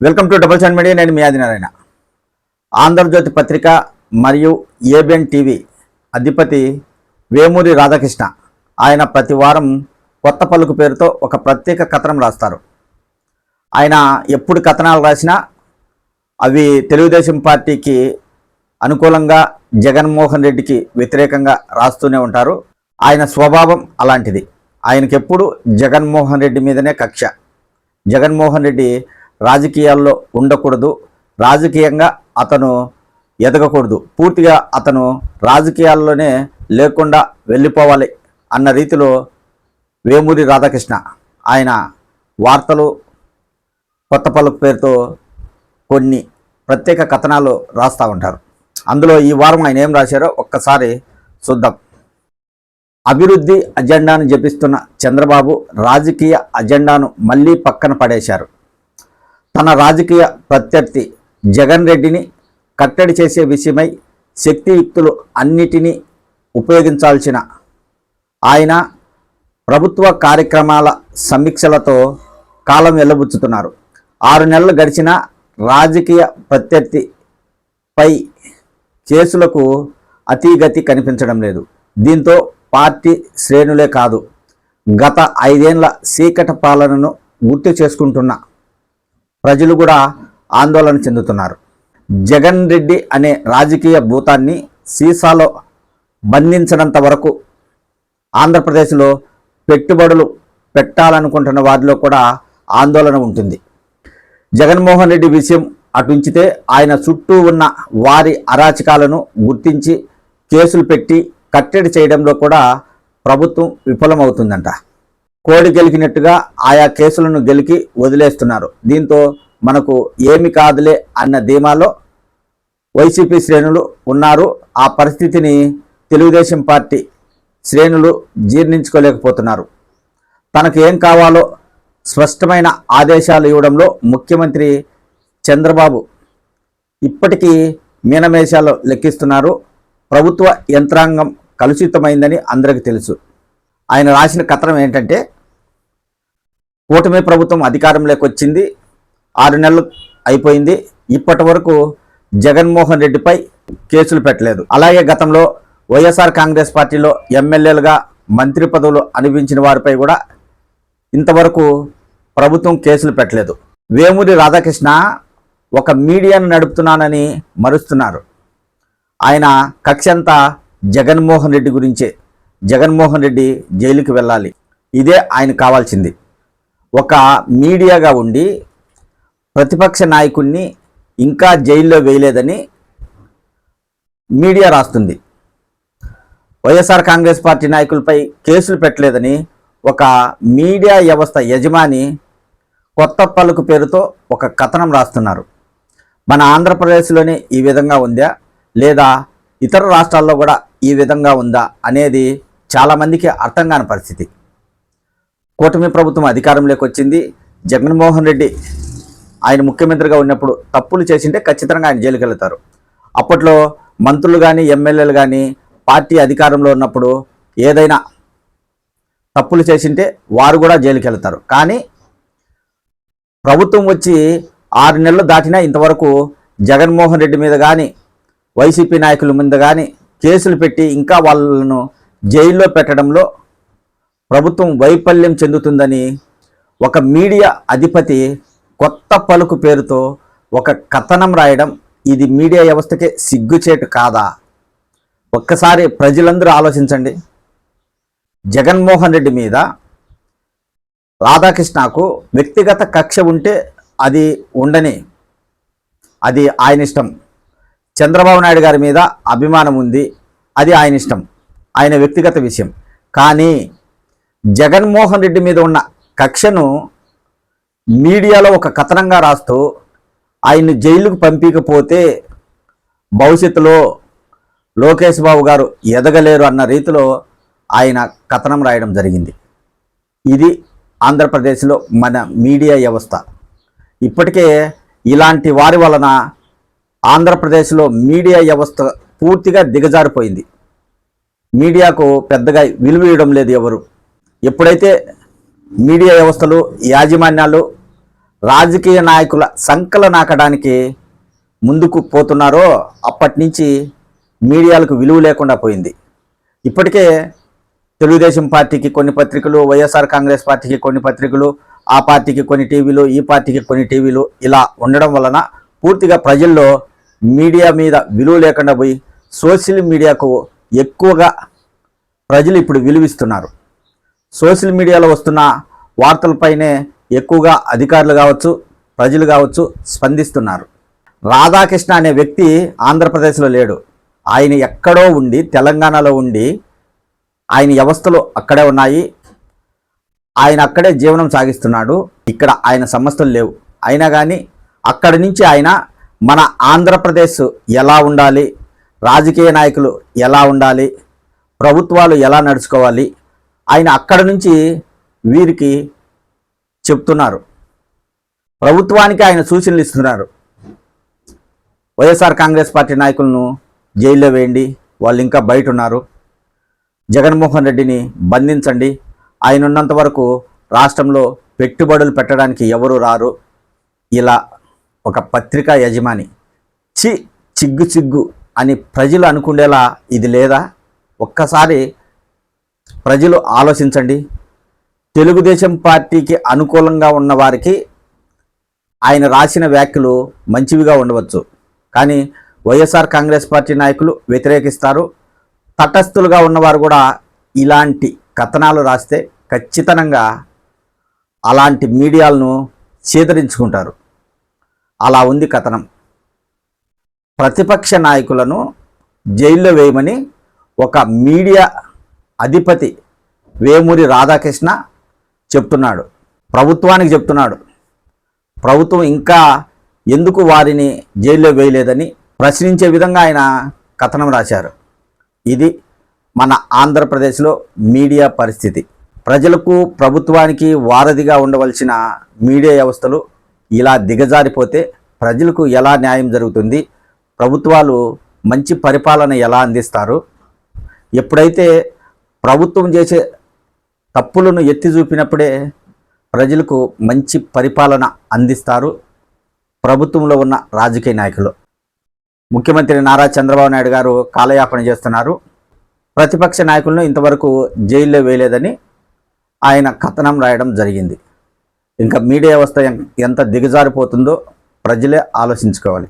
Welcome to double seven media నేను మీ ఆదినారాయణ ఆంధ్రజ్యోతి పత్రిక మరియు ఏబిఎన్ టీవీ అధిపతి వేమూరి రాధాకృష్ణ ఆయన ప్రతి వారం కొత్త పలుకు పేరుతో ఒక ప్రత్యేక కథనం రాస్తారు. ఆయన ఎప్పుడు కథనాలు రాసినా అవి తెలుగుదేశం పార్టీకి అనుకూలంగా జగన్మోహన్ రెడ్డికి వ్యతిరేకంగా రాస్తూనే ఉంటారు. ఆయన స్వభావం అలాంటిది. ఆయనకెప్పుడు జగన్మోహన్ రెడ్డి మీదనే కక్ష. జగన్మోహన్ రెడ్డి రాజకీయాల్లో ఉండకూడదు. రాజకీయంగా అతను ఎదగకూడదు. పూర్తిగా అతను రాజకీయాల్లోనే లేకుండా వెళ్ళిపోవాలి అన్న రీతిలో వేమూరి రాధాకృష్ణ ఆయన వార్తలు కొత్త పలుకు పేరుతో కొన్ని ప్రత్యేక కథనాలు రాస్తూ ఉంటారు. అందులో ఈ వారం ఆయన ఏం రాశారో ఒక్కసారి చూద్దాం. అభివృద్ధి అజెండాను జపిస్తున్న చంద్రబాబు రాజకీయ అజెండాను మళ్ళీ పక్కన పడేశారు. తన రాజకీయ ప్రత్యర్థి జగన్ రెడ్డిని కట్టడి చేసే విషయమై శక్తియుక్తులు అన్నిటినీ ఉపయోగించాల్సిన ఆయన ప్రభుత్వ కార్యక్రమాల సమీక్షలతో కాలం వెళ్ళబుచ్చుతున్నారు ఆరు నెలలు గడిచిన రాజకీయ ప్రత్యర్థిపై కేసులకు అతీగతి కనిపించడం లేదు. దీంతో పార్టీ శ్రేణులే కాదు గత ఐదేళ్ళ సీకట పాలనను గుర్తు చేసుకుంటున్న ప్రజలు కూడా ఆందోళన చెందుతున్నారు. జగన్ రెడ్డి అనే రాజకీయ భూతాన్ని సీసాలో బంధించినంత వరకు ఆంధ్రప్రదేశ్లో పెట్టుబడులు పెట్టాలనుకుంటున్న వారిలో కూడా ఆందోళన ఉంటుంది. జగన్మోహన్ రెడ్డి విషయం అటుంచితే ఆయన చుట్టూ ఉన్న వారి అరాచకాలను గుర్తించి కేసులు పెట్టి కట్టడి చేయడంలో కూడా ప్రభుత్వం విఫలమవుతుందంట. కోడి గెలికినట్టుగా ఆయా కేసులను గెలికి వదిలేస్తున్నారు. దీంతో మనకు ఏమి కాదులే అన్న ధీమాలో వైసీపీ శ్రేణులు ఉన్నారు. ఆ పరిస్థితిని తెలుగుదేశం పార్టీ శ్రేణులు జీర్ణించుకోలేకపోతున్నారు. తనకు ఏం కావాలో స్పష్టమైన ఆదేశాలు ఇవ్వడంలో ముఖ్యమంత్రి చంద్రబాబు ఇప్పటికీ మీనమేషాలు లెక్కిస్తున్నారు. ప్రభుత్వ యంత్రాంగం కలుషితమైందని అందరికీ తెలుసు. ఆయన రాసిన కథనం ఏంటంటే కూటమి ప్రభుత్వం అధికారంలోకి వచ్చింది ఆరు నెలలు అయిపోయింది ఇప్పటి వరకు జగన్మోహన్ రెడ్డిపై కేసులు పెట్టలేదు. అలాగే గతంలో వైఎస్ఆర్ కాంగ్రెస్ పార్టీలో ఎమ్మెల్యేలుగా మంత్రి పదవులు అనిపించిన వారిపై కూడా ఇంతవరకు ప్రభుత్వం కేసులు పెట్టలేదు. వేమూరి రాధాకృష్ణ ఒక మీడియాను నడుపుతున్నానని మరుస్తున్నారు. ఆయన కక్ష అంతా జగన్మోహన్ రెడ్డి గురించే. జగన్మోహన్ రెడ్డి జైలుకి వెళ్ళాలి. ఇదే ఆయన కావాల్సింది. ఒక మీడియాగా ఉండి ప్రతిపక్ష నాయకుడిని ఇంకా జైల్లో వేయలేదని మీడియా రాస్తుంది. వైఎస్ఆర్ కాంగ్రెస్ పార్టీ నాయకులపై కేసులు పెట్టలేదని ఒక మీడియా వ్యవస్థ యజమాని కొత్త పలుకు పేరుతో ఒక కథనం రాస్తున్నారు. మన ఆంధ్రప్రదేశ్లోనే ఈ విధంగా ఉందా లేదా ఇతర రాష్ట్రాల్లో కూడా ఈ విధంగా ఉందా అనేది చాలామందికి అర్థం కాని పరిస్థితి. కూటమి ప్రభుత్వం అధికారంలోకి వచ్చింది. జగన్మోహన్ రెడ్డి ఆయన ముఖ్యమంత్రిగా ఉన్నప్పుడు తప్పులు చేసింటే ఖచ్చితంగా ఆయన జైలుకి వెళ్తారు. అప్పట్లో మంత్రులు కానీ ఎమ్మెల్యేలు కానీ పార్టీ అధికారంలో ఉన్నప్పుడు ఏదైనా తప్పులు చేసింటే వారు కూడా జైలుకి వెళ్తారు. కానీ ప్రభుత్వం వచ్చి ఆరు నెలలు దాటినా ఇంతవరకు జగన్మోహన్ రెడ్డి మీద కానీ వైసీపీ నాయకుల మీద కానీ కేసులు పెట్టి ఇంకా వాళ్ళను జైల్లో పెట్టడంలో ప్రభుత్వం వైఫల్యం చెందుతుందని ఒక మీడియా అధిపతి కొత్త పలుకు పేరుతో ఒక కథనం రాయడం ఇది మీడియా వ్యవస్థకే సిగ్గుచేటు కాదా? ఒక్కసారి ప్రజలందరూ ఆలోచించండి. జగన్మోహన్ రెడ్డి మీద రాధాకృష్ణకు వ్యక్తిగత కక్ష ఉంటే అది ఉండని. అది ఆయన ఇష్టం. చంద్రబాబు నాయుడు గారి మీద అభిమానం ఉంది. అది ఆయన ఇష్టం. ఆయన వ్యక్తిగత విషయం. కానీ జగన్మోహన్ రెడ్డి మీద ఉన్న కక్షను మీడియాలో ఒక కథనంగా రాస్తూ ఆయన్ని జైలుకు పంపించకపోతే భవిష్యత్తులో లోకేష్ బాబు గారు ఎదగలేరు అన్న రీతిలో ఆయన కథనం రాయడం జరిగింది. ఇది ఆంధ్రప్రదేశ్లో మన మీడియా వ్యవస్థ. ఇప్పటికే ఇలాంటి వారి వలన ఆంధ్రప్రదేశ్లో మీడియా వ్యవస్థ పూర్తిగా దిగజారిపోయింది. మీడియాకు పెద్దగా విలువ ఇవ్వడం లేదు ఎవరు. ఎప్పుడైతే మీడియా వ్యవస్థలు యాజమాన్యాలు రాజకీయ నాయకుల సంకల నాకడానికి ముందుకు పోతున్నారో అప్పటి నుంచి మీడియాలకు విలువ లేకుండా పోయింది. ఇప్పటికే తెలుగుదేశం పార్టీకి కొన్ని పత్రికలు వైఎస్ఆర్ కాంగ్రెస్ పార్టీకి కొన్ని పత్రికలు ఆ పార్టీకి కొన్ని టీవీలు ఈ పార్టీకి కొన్ని టీవీలు ఇలా ఉండడం వలన పూర్తిగా ప్రజల్లో మీడియా మీద విలువ లేకుండా పోయి సోషల్ మీడియాకు ఎక్కువగా ప్రజలు ఇప్పుడు విలువిస్తున్నారు. సోషల్ మీడియాలో వస్తున్న వార్తలపైనే ఎక్కువగా అధికారులు కావచ్చు ప్రజలు కావచ్చు స్పందిస్తున్నారు. రాధాకృష్ణ అనే వ్యక్తి ఆంధ్రప్రదేశ్లో లేడు. ఆయన ఎక్కడో ఉండి తెలంగాణలో ఉండి ఆయన వ్యవస్థలు అక్కడే ఉన్నాయి. ఆయన అక్కడే జీవనం సాగిస్తున్నాడు. ఇక్కడ ఆయన సంస్థలు లేవు. అయినా కానీ అక్కడి నుంచి ఆయన మన ఆంధ్రప్రదేశ్ ఎలా ఉండాలి రాజకీయ నాయకులు ఎలా ఉండాలి? ప్రభుత్వాలు ఎలా నడుచుకోవాలి? ఆయన అక్కడ నుంచి వీరికి చెప్తున్నారు. ప్రభుత్వానికి ఆయన సూచనలు ఇస్తున్నారు. వైఎస్ఆర్ కాంగ్రెస్ పార్టీ నాయకులను జైల్లో వేయండి వాళ్ళు ఇంకా బయట ఉన్నారు. జగన్మోహన్ రెడ్డిని బంధించండి. ఆయన ఉన్నంత వరకు రాష్ట్రంలో పెట్టుబడులు పెట్టడానికి ఎవరు రారు? ఇలా ఒక పత్రికా యజమాని చి చిగ్గు చిగ్గు అని ప్రజలు అనుకునేలా ఇది లేదా? ఒక్కసారి ప్రజలు ఆలోచించండి. తెలుగుదేశం పార్టీకి అనుకూలంగా ఉన్న వారికి ఆయన రాసిన వ్యాఖ్యలు మంచివిగా ఉండవచ్చు. కానీ వైఎస్ఆర్ కాంగ్రెస్ పార్టీ నాయకులు వ్యతిరేకిస్తారు. తటస్థులుగా ఉన్నవారు కూడా ఇలాంటి కథనాలు రాస్తే ఖచ్చితంగా అలాంటి మీడియాలను చేదరించుకుంటారు. అలా ఉంది కథనం. ప్రతిపక్ష నాయకులను జైల్లో వేయమని ఒక మీడియా అధిపతి వేమూరి రాధాకృష్ణ చెప్తున్నాడు. ప్రభుత్వానికి చెప్తున్నాడు. ప్రభుత్వం ఇంకా ఎందుకు వారిని జైల్లో వేయలేదని ప్రశ్నించే విధంగా ఆయన కథనం రాశారు. ఇది మన ఆంధ్రప్రదేశ్లో మీడియా పరిస్థితి. ప్రజలకు ప్రభుత్వానికి వారధిగా ఉండవలసిన మీడియా వ్యవస్థలు ఇలా దిగజారిపోతే ప్రజలకు ఎలా న్యాయం జరుగుతుంది? ప్రభుత్వాలు మంచి పరిపాలన ఎలా అందిస్తారు? ఎప్పుడైతే ప్రభుత్వం చేసే తప్పులను ఎత్తి చూపినప్పుడే ప్రజలకు మంచి పరిపాలన అందిస్తారు ప్రభుత్వంలో ఉన్న రాజకీయ నాయకులు. ముఖ్యమంత్రి నారా చంద్రబాబు నాయుడు గారు కాలయాపన చేస్తున్నారు. ప్రతిపక్ష నాయకులను ఇంతవరకు జైల్లో వేయలేదని ఆయన కథనం రాయడం జరిగింది. ఇంకా మీడియా వ్యవస్థ ఎంత దిగజారిపోతుందో ప్రజలే ఆలోచించుకోవాలి.